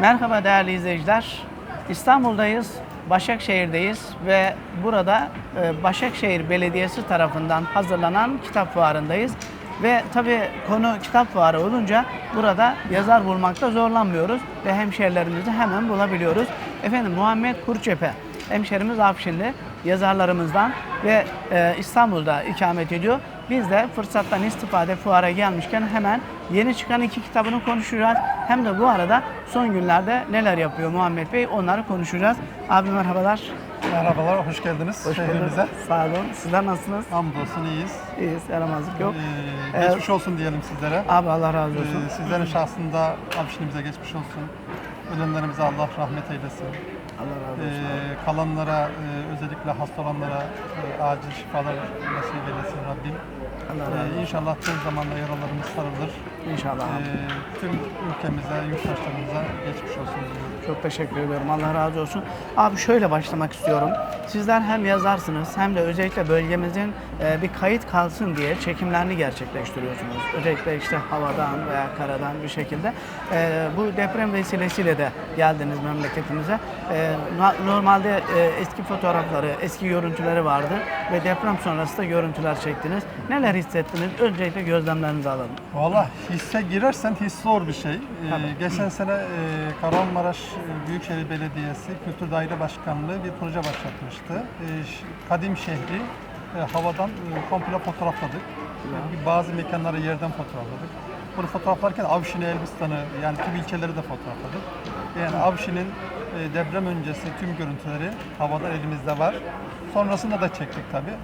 Merhaba değerli izleyiciler. İstanbul'dayız, Başakşehir'deyiz ve burada e, Başakşehir Belediyesi tarafından hazırlanan kitap fuarındayız. Ve tabii konu kitap fuarı olunca burada yazar bulmakta zorlanmıyoruz ve hemşerilerimizi hemen bulabiliyoruz. Efendim Muhammed Kurçepe, hemşerimiz Afşinli, yazarlarımızdan ve e, İstanbul'da ikamet ediyor. Biz de fırsattan istifade fuara gelmişken hemen yeni çıkan iki kitabını konuşacağız. Hem de bu arada son günlerde neler yapıyor Muhammed Bey onları konuşacağız. Abi merhabalar. Merhabalar, hoş geldiniz Hoş şehrimize. Sağ olun. Sizler nasılsınız? Hamdolsun iyiyiz. İyiyiz. Yaramazlık yok. Ee, Ee, geçmiş olsun diyelim sizlere. Abi Allah razı olsun. Ee, sizlerin şahsında abişinize geçmiş olsun. Ölenlerimize Allah rahmet eylesin. Ee, kalanlara, e, özellikle hasta olanlara e, acil şifalar nasip eylesin Rabbim. Ee, inşallah tez zamanda yaralarımız sarılır. İnşallah. Ee, tüm ülkemize, yurttaşlarımıza geçmiş olsun diyorum. Çok teşekkür ediyorum. Allah razı olsun. Abi şöyle başlamak istiyorum. Sizler hem yazarsınız hem de özellikle bölgemizin e, bir kayıt kalsın diye çekimlerini gerçekleştiriyorsunuz. Özellikle işte havadan veya karadan bir şekilde. E, bu deprem vesilesiyle de geldiniz memleketimize. E, normalde e, eski fotoğrafları, eski görüntüleri vardı ve deprem sonrası da görüntüler çektiniz. Neler hissettiniz? Öncelikle gözlemlerinizi alalım. Valla hisse girersen his zor bir şey. Ee, Tabii. geçen sene e, Kahramanmaraş e, Büyükşehir Belediyesi Kültür Daire Başkanlığı bir proje başlatmıştı. E, kadim şehri e, havadan e, komple fotoğrafladık. E, bazı mekanları yerden fotoğrafladık. Bunu fotoğraflarken Avşin Elbistan'ı yani tüm ilçeleri de fotoğrafladık. Yani Avşin'in e, deprem öncesi tüm görüntüleri havadan elimizde var. Sonrasında da çektik tabii.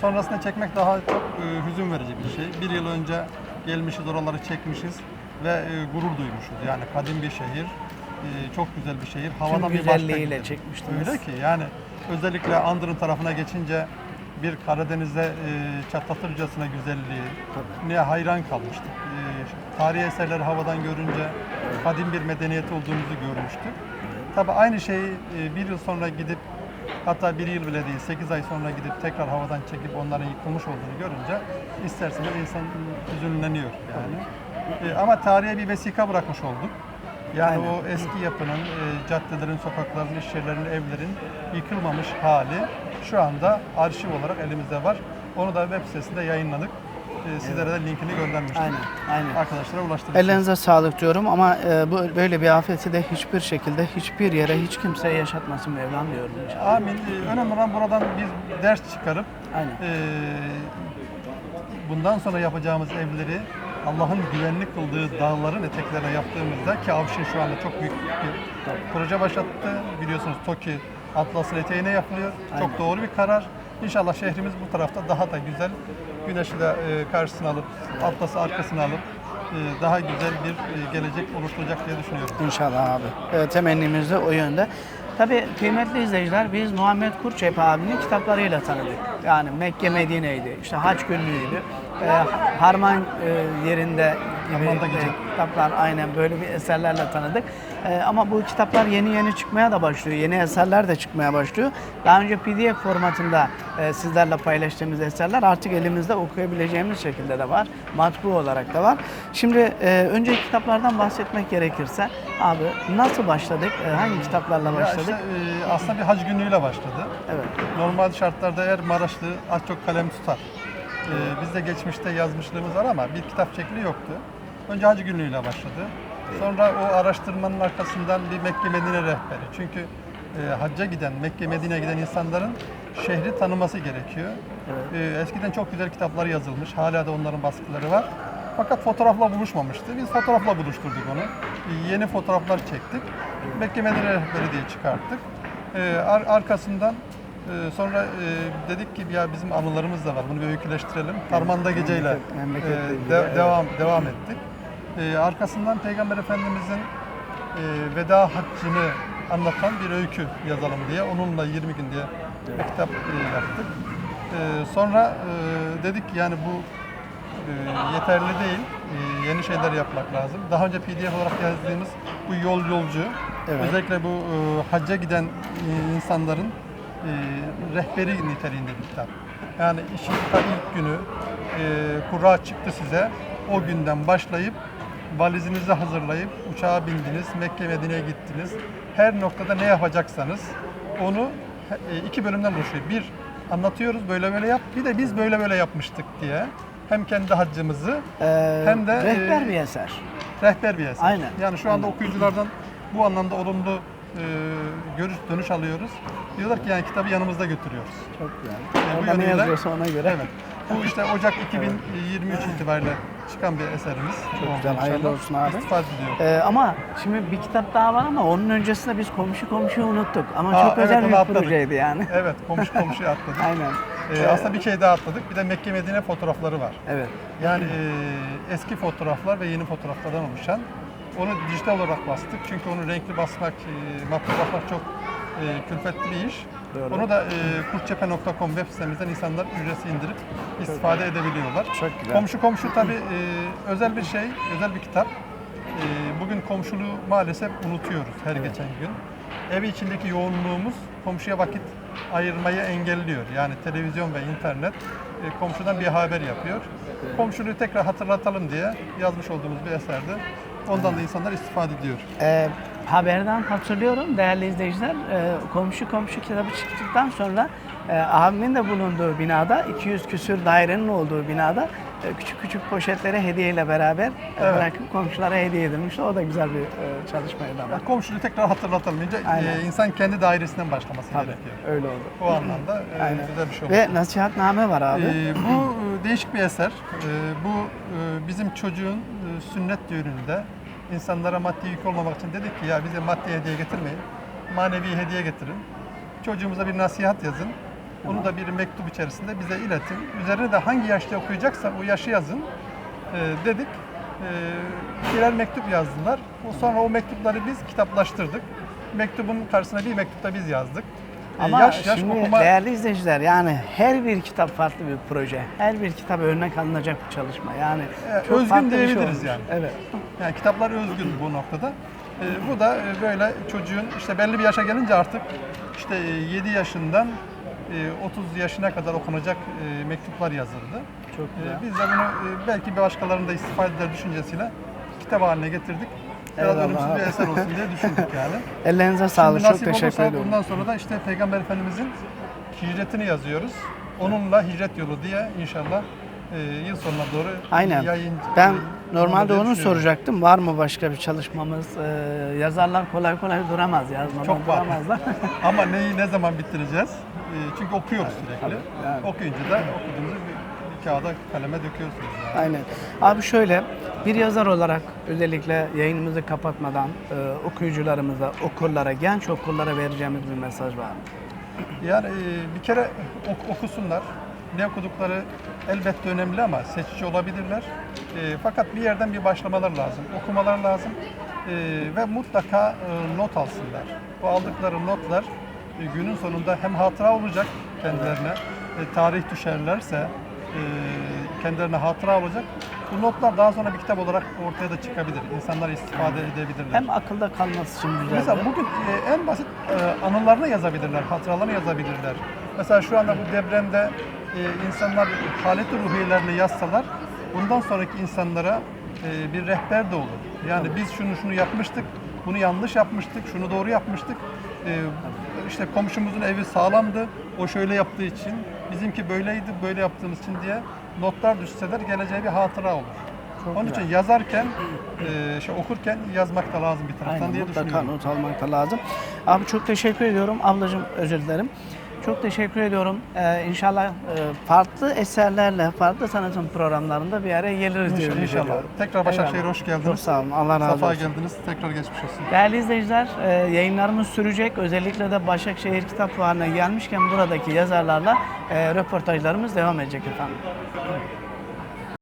Sonrasında çekmek daha çok e, hüzün verici bir şey. Bir yıl önce gelmişiz, oraları çekmişiz ve e, gurur duymuşuz. Yani kadim bir şehir, e, çok güzel bir şehir. Havadan bir başka güzelliğiyle güzel. çekmiştiniz. Öyle ki yani özellikle Andırın tarafına geçince bir Karadeniz'de e, çatlatırcasına güzelliği, ne hayran kalmıştık. E, tarihi eserleri havadan görünce kadim bir medeniyet olduğumuzu görmüştük. Tabii aynı şeyi e, bir yıl sonra gidip hatta bir yıl bile değil 8 ay sonra gidip tekrar havadan çekip onların yıkılmış olduğunu görünce isterseniz insan hüzünleniyor yani. E, ama tarihe bir vesika bırakmış olduk. Yani Aynen. o eski yapının, e, caddelerin, sokakların, iş yerlerinin, evlerin yıkılmamış hali şu anda arşiv olarak elimizde var. Onu da web sitesinde yayınladık. E, sizlere de linkini göndermiştik. Aynen, aynen. Arkadaşlara ulaştırdık. Ellerinize sağlık diyorum ama e, bu böyle bir afeti de hiçbir şekilde hiçbir yere hiç kimseye yaşatmasın Mevlam diyorum inşallah. Amin. E, önemli olan buradan biz ders çıkarıp Aynen. e, bundan sonra yapacağımız evleri Allah'ın güvenli kıldığı dağların eteklerine yaptığımızda ki Avşin şu anda çok büyük bir proje başlattı. Biliyorsunuz TOKİ Atlas'ın eteğine yapılıyor. Aynen. Çok doğru bir karar. İnşallah şehrimiz bu tarafta daha da güzel. Güneşi de e, karşısına alıp, Atlas'ı arkasına alıp e, daha güzel bir e, gelecek oluşturacak diye düşünüyorum. İnşallah abi. E, temennimiz de o yönde. Tabii kıymetli izleyiciler biz Muhammed Kurçepe abinin kitaplarıyla tanıdık. Yani Mekke Medine'ydi, işte Haç Günlüğü'ydü, e, Harman e, yerinde gibi Harman'da e, kitaplar aynen böyle bir eserlerle tanıdık. E, ama bu kitaplar yeni yeni çıkmaya da başlıyor, yeni eserler de çıkmaya başlıyor. Daha önce PDF formatında e, sizlerle paylaştığımız eserler artık elimizde okuyabileceğimiz şekilde de var. Matbu olarak da var. Şimdi e, önceki kitaplardan bahsetmek gerekirse abi nasıl başladık? E, hangi kitaplarla Ya başladık? işte, e, aslında bir hac günlüğüyle başladı. Evet. Normal şartlarda eğer Maraşlı az çok kalem tutar. Ee, bizde geçmişte yazmışlığımız var ama bir kitap şekli yoktu. Önce Hacı Günlüğü'yle başladı. Sonra o araştırmanın arkasından bir Mekke Medine rehberi. Çünkü e, hacca giden, Mekke Medine'ye giden insanların şehri tanıması gerekiyor. Ee, eskiden çok güzel kitaplar yazılmış. Hala da onların baskıları var. Fakat fotoğrafla buluşmamıştı. Biz fotoğrafla buluşturduk onu. Ee, Yeni fotoğraflar çektik. Mekke Medine rehberi diye çıkarttık. Ee, ar- arkasından e, sonra e, dedik ki ya bizim anılarımız da var. Bunu bir öyküleştirelim. Harmanda geceyle memleket- e, de- evet. devam devam ettik. E, arkasından Peygamber Efendimizin e, veda haccını anlatan bir öykü yazalım diye onunla 20 gün diye bir kitap e, yaptık. E, sonra e, dedik ki yani bu e, yeterli değil. E, yeni şeyler yapmak lazım. Daha önce PDF olarak yazdığımız bu yol yolcu Evet. özellikle bu e, hacca giden e, insanların e, rehberi niteliğinde bir kitap. Yani işin ilk günü e, kura çıktı size. O günden başlayıp valizinizi hazırlayıp uçağa bindiniz, Mekke Medine'ye gittiniz. Her noktada ne yapacaksanız onu e, iki bölümden oluşuyor. Bir, anlatıyoruz böyle böyle yap. Bir de biz böyle böyle yapmıştık diye. Hem kendi haccımızı Ee, Hem de, rehber e, bir eser. rehber bir eser. Aynen, Yani şu anda aynen. okuyuculardan bu anlamda olumlu görüş dönüş alıyoruz. Diyorlar ki yani kitabı yanımızda götürüyoruz. Çok güzel. Yani bu Orada ne yazıyorsa ona göre. Evet. Bu işte Ocak 2023 itibariyle çıkan bir eserimiz. Çok güzel, hayırlı olsun abi. İstifade ediyorum. Ee, ama şimdi bir kitap daha var ama onun öncesinde biz komşu komşuyu unuttuk. Ama Aa, çok evet, özel bir atladık. projeydi yani. Evet, komşu komşuya atladık. Aynen. Ee, aslında bir şey daha atladık. Bir de Mekke Medine fotoğrafları var. Evet. Yani e, eski fotoğraflar ve yeni fotoğraflardan oluşan. Onu dijital olarak bastık. Çünkü onu renkli basmak, e, matbu basmak çok e, külfetli bir iş. Doğru. Onu da e, kurtçepe.com web sitemizden insanlar ücretsiz indirip istifade edebiliyorlar. Çok güzel. Komşu komşu tabii e, özel bir şey, özel bir kitap. E, bugün komşuluğu maalesef unutuyoruz her geçen gün. Ev içindeki yoğunluğumuz komşuya vakit ayırmayı engelliyor. Yani televizyon ve internet e, komşudan bir haber yapıyor. Komşuluğu tekrar hatırlatalım diye yazmış olduğumuz bir eserdi. Ondan da insanlar istifade ediyor. Ee, haberden hatırlıyorum değerli izleyiciler. e, komşu komşu kitabı çıktıktan sonra e, abimin de bulunduğu binada 200 küsür dairenin olduğu binada e, küçük küçük poşetlere hediyeyle beraber e, Evet. bırakıp komşulara hediye edilmişti. O da güzel bir e, çalışmaydı ama. Yani komşuluğu tekrar hatırlatalım. Önce e, insan kendi dairesinden başlaması Tabii gerekiyor. öyle oldu. O anlamda e, güzel bir şey oldu. Ve nasihatname var abi. Ee, bu e, değişik bir eser. Ee, bu e, bizim çocuğun e, sünnet düğününde insanlara maddi yük olmamak için dedik ki ya bize maddi hediye getirmeyin. Manevi hediye getirin. Çocuğumuza bir nasihat yazın. Onu da bir mektup içerisinde bize iletin. Üzerine de hangi yaşta okuyacaksa o yaşı yazın e, dedik. E, birer mektup yazdılar. Sonra o mektupları biz kitaplaştırdık. Mektubun karşısına bir mektup da biz yazdık. E, Ama yaş yaş şimdi okuma değerli izleyiciler yani her bir kitap farklı bir proje. Her bir kitap örnek alınacak bir çalışma. Yani Evet, çok özgün şey diyebiliriz olmuş. yani. Evet. Yani kitaplar özgün bu noktada. Ee, bu da e, böyle çocuğun işte belli bir yaşa gelince artık işte e, 7 yaşından e, 30 yaşına kadar okunacak mektuplar yazıldı. Çok Ee, güzel. Biz de bunu belki bir başkalarının da istifade eder düşüncesiyle kitap haline getirdik. Eyvallah ölümsüz bir eser olsun diye düşündük yani. Ellerinize sağlık. Çok teşekkür olursa ediyorum. Bundan sonra da işte Peygamber Efendimizin hicretini yazıyoruz. Onunla hicret yolu diye inşallah e, yıl sonuna doğru Aynen. yayın Ben e, normalde onu soracaktım. Var mı başka bir çalışmamız? Ee, yazarlar kolay kolay duramaz. Yazmadan Çok var. duramazlar. Ama neyi ne zaman bitireceğiz? Ee, çünkü okuyoruz sürekli. yani. Okuyunca da bir kağıda kaleme döküyorsunuz. Yani. Aynen. Abi şöyle bir yazar olarak özellikle yayınımızı kapatmadan e, okuyucularımıza, okurlara, genç okurlara vereceğimiz bir mesaj var mı? Yani e, bir kere ok- okusunlar. Ne okudukları elbette önemli ama seçici olabilirler. E, fakat bir yerden bir başlamalar lazım. Okumalar lazım. E, ve mutlaka e, not alsınlar. Bu aldıkları notlar e, günün sonunda hem hatıra olacak kendilerine, e, tarih düşerlerse kendilerine hatıra olacak. Bu notlar daha sonra bir kitap olarak ortaya da çıkabilir. İnsanlar istifade edebilirler. Hem akılda kalması için güzel. Mesela bugün e, en basit e, anılarını yazabilirler, hatıralarını yazabilirler. Mesela şu anda bu depremde e, insanlar haleti ruhiyelerini yazsalar, bundan sonraki insanlara bir rehber de olur. Yani biz şunu şunu yapmıştık, bunu yanlış yapmıştık, şunu doğru yapmıştık. İşte komşumuzun evi sağlamdı, o şöyle yaptığı için, bizimki böyleydi, böyle yaptığımız için diye notlar düşseler geleceğe bir hatıra olur. Onun için yazarken, e, şey okurken yazmak da lazım bir taraftan Aynen, diye mutlaka düşünüyorum. not almak da lazım. Abi çok teşekkür ediyorum. Ablacığım özür dilerim. Çok teşekkür ediyorum. Ee, inşallah e, farklı eserlerle, farklı tanıtım programlarında bir araya geliriz ümit İnşallah. ediyorum. Tekrar Başakşehir'e hoş geldiniz. Çok sağ olun. Allah razı Safa olsun. geldiniz. Tekrar geçmiş olsun. Değerli izleyiciler, e, yayınlarımız sürecek. Özellikle de Başakşehir Kitap Fuarı'na gelmişken buradaki yazarlarla e, röportajlarımız devam edecek efendim.